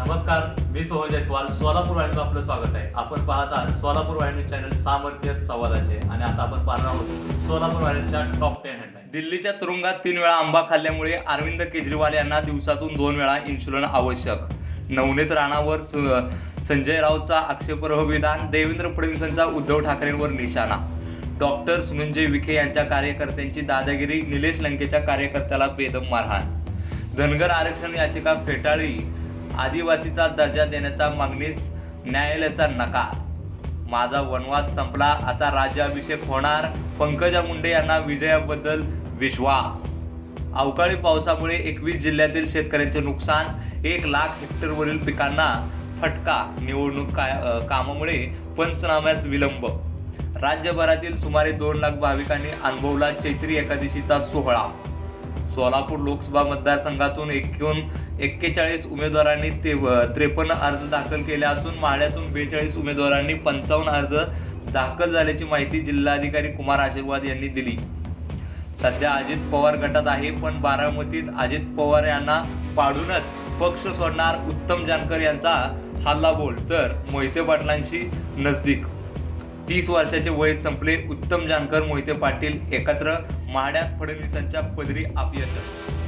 नमस्कार मी सोहन जयस्वाल. सोलापूर वाहिनीचं आपलं स्वागत आहे. आपण पाहत आहात सोलापूर वाहिनी चॅनल सामर्थ्य संवादाचे आणि आता आपण पाहणार आहोत सोलापूर वाहिनीच्या टॉप टेन हेडलाईन दिल्लीच्या तुरुंगात तीन वेळा आंबा खाल्ल्यामुळे अरविंद केजरीवाल यांना दिवसातून दोन वेळा इन्शुरन आवश्यक. नवनीत राणावर संजय राऊतचा आक्षेपार्ह विधान देवेंद्र फडणवीसांचा उद्धव ठाकरेंवर निशाणा. डॉक्टर सुनंजय विखे यांच्या कार्यकर्त्यांची दादागिरी निलेश लंकेच्या कार्यकर्त्याला बेदम मारहाण. धनगर आरक्षण याचिका फेटाळली आदिवासीचा दर्जा देण्याचा मागणीस न्यायालयाचा नकार. माझा वनवास संपला आता राज्याभिषेक होणार. पंकजा मुंडे यांना विजयाबद्दल विश्वास. अवकाळी पावसामुळे एकवीस जिल्ह्यातील शेतकऱ्यांचे नुकसान एक लाख हेक्टरवरील पिकांना फटका निवडणूक काय कामामुळे पंचनाम्यास विलंब. राज्यभरातील सुमारे दोन लाख भाविकांनी अनुभवला चैत्री एकादशीचा सोहळा. सोलापूर लोकसभा मतदारसंघातून एकूण एक्केचाळीस उमेदवारांनी ते त्रेपन्न अर्ज दाखल केले असून माळ्यातून बेचाळीस उमेदवारांनी पंचावन्न अर्ज दाखल झाल्याची माहिती जिल्हाधिकारी कुमार आशीर्वाद यांनी दिली. सध्या अजित पवार गटात आहे पण बारामतीत अजित पवार यांना पाडूनच पक्ष सोडणार उत्तम जानकर यांचा हल्लाबोल तर मोहिते पाटलांशी नजदीक. तीस वर्षाचे वय संपले. उत्तम जानकर मोहिते पाटील एकत्र माड्यात फडणवीसांच्या पदरी अपयश.